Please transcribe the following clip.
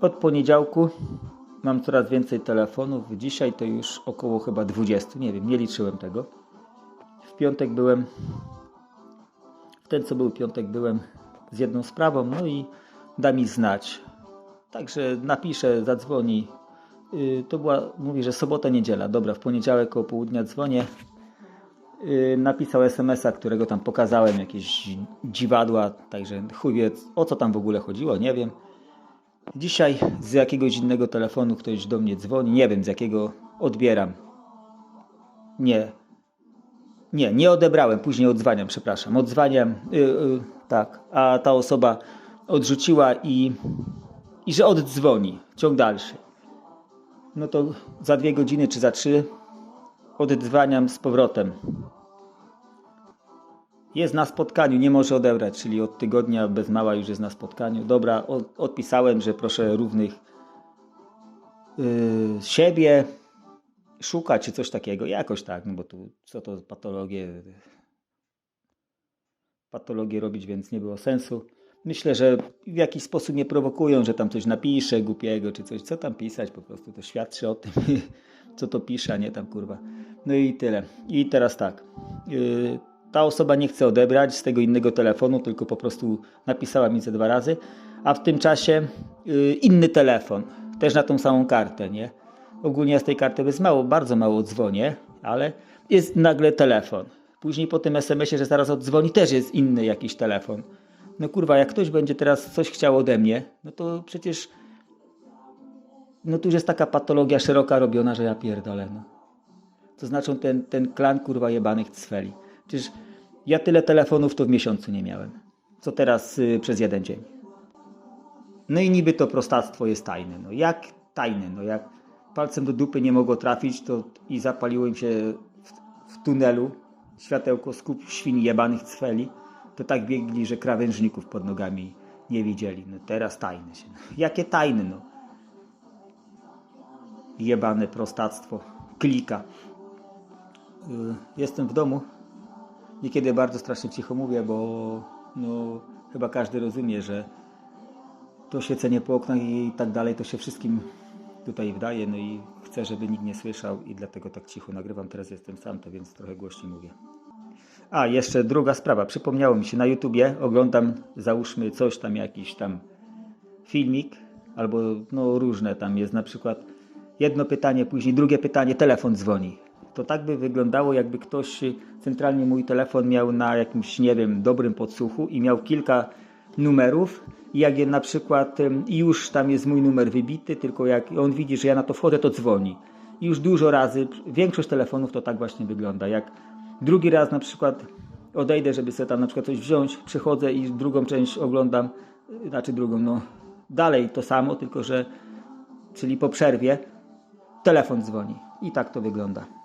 Od poniedziałku mam coraz więcej telefonów. Dzisiaj to już około chyba 20. Nie wiem, nie liczyłem tego. W piątek byłem. W ten co był piątek byłem z jedną sprawą, no i da mi znać. Także napiszę, zadzwoni. Yy, To była, mówi, że sobota, niedziela. Dobra, w poniedziałek koło południa dzwonię. Yy, Napisał SMS-a, którego tam pokazałem, jakieś dziwadła, także chuj wie, o co tam w ogóle chodziło, nie wiem. Dzisiaj z jakiegoś innego telefonu ktoś do mnie dzwoni, nie wiem z jakiego odbieram. Nie. Nie, nie odebrałem, później odzwaniam, przepraszam. Odzwaniam, yy, yy, tak, a ta osoba odrzuciła i, i że oddzwoni. Ciąg dalszy. No to za dwie godziny czy za trzy oddzwaniam z powrotem. Jest na spotkaniu, nie może odebrać, czyli od tygodnia bez mała już jest na spotkaniu. Dobra, od, odpisałem, że proszę równych yy, siebie szukać czy coś takiego. Jakoś tak, no bo tu co to patologie patologię robić, więc nie było sensu. Myślę, że w jakiś sposób mnie prowokują, że tam coś napiszę głupiego czy coś. Co tam pisać? Po prostu to świadczy o tym, co to pisze, a nie tam kurwa. No i tyle. I teraz tak. Yy, ta osoba nie chce odebrać z tego innego telefonu, tylko po prostu napisała mi ze dwa razy, a w tym czasie yy, inny telefon, też na tą samą kartę, nie? Ogólnie ja z tej karty bez mało, bardzo mało dzwonię, ale jest nagle telefon. Później po tym SMS-ie, że zaraz oddzwoni, też jest inny jakiś telefon. No kurwa, jak ktoś będzie teraz coś chciał ode mnie, no to przecież no tu już jest taka patologia szeroka robiona, że ja pierdolę, no. To znaczy ten, ten klan kurwa jebanych cweli. Przecież ja tyle telefonów to w miesiącu nie miałem. Co teraz y, przez jeden dzień. No i niby to prostactwo jest tajne. No jak tajne? No jak palcem do dupy nie mogło trafić to i zapaliło im się w, w tunelu światełko z kup świn jebanych cweli, to tak biegli, że krawężników pod nogami nie widzieli. No teraz tajne się. Jakie tajne no? Jebane prostactwo. Klika. Y, Jestem w domu. Niekiedy bardzo strasznie cicho mówię, bo no, chyba każdy rozumie, że to świecenie po oknach i tak dalej to się wszystkim tutaj wdaje. No i chcę, żeby nikt nie słyszał i dlatego tak cicho nagrywam. Teraz jestem sam, to więc trochę głośniej mówię. A, jeszcze druga sprawa. Przypomniało mi się, na YouTubie oglądam, załóżmy coś tam, jakiś tam filmik, albo no różne tam jest na przykład jedno pytanie, później drugie pytanie, telefon dzwoni. To tak by wyglądało, jakby ktoś y, centralnie mój telefon miał na jakimś, nie wiem, dobrym podsłuchu i miał kilka numerów i jak na przykład i już tam jest mój numer wybity, tylko jak on widzi, że ja na to wchodzę, to dzwoni. I już dużo razy, większość telefonów to tak właśnie wygląda. Jak drugi raz na przykład odejdę, żeby sobie tam na przykład coś wziąć, przychodzę i drugą część oglądam, y, znaczy drugą, no dalej to samo, tylko że, czyli po przerwie, telefon dzwoni. I tak to wygląda.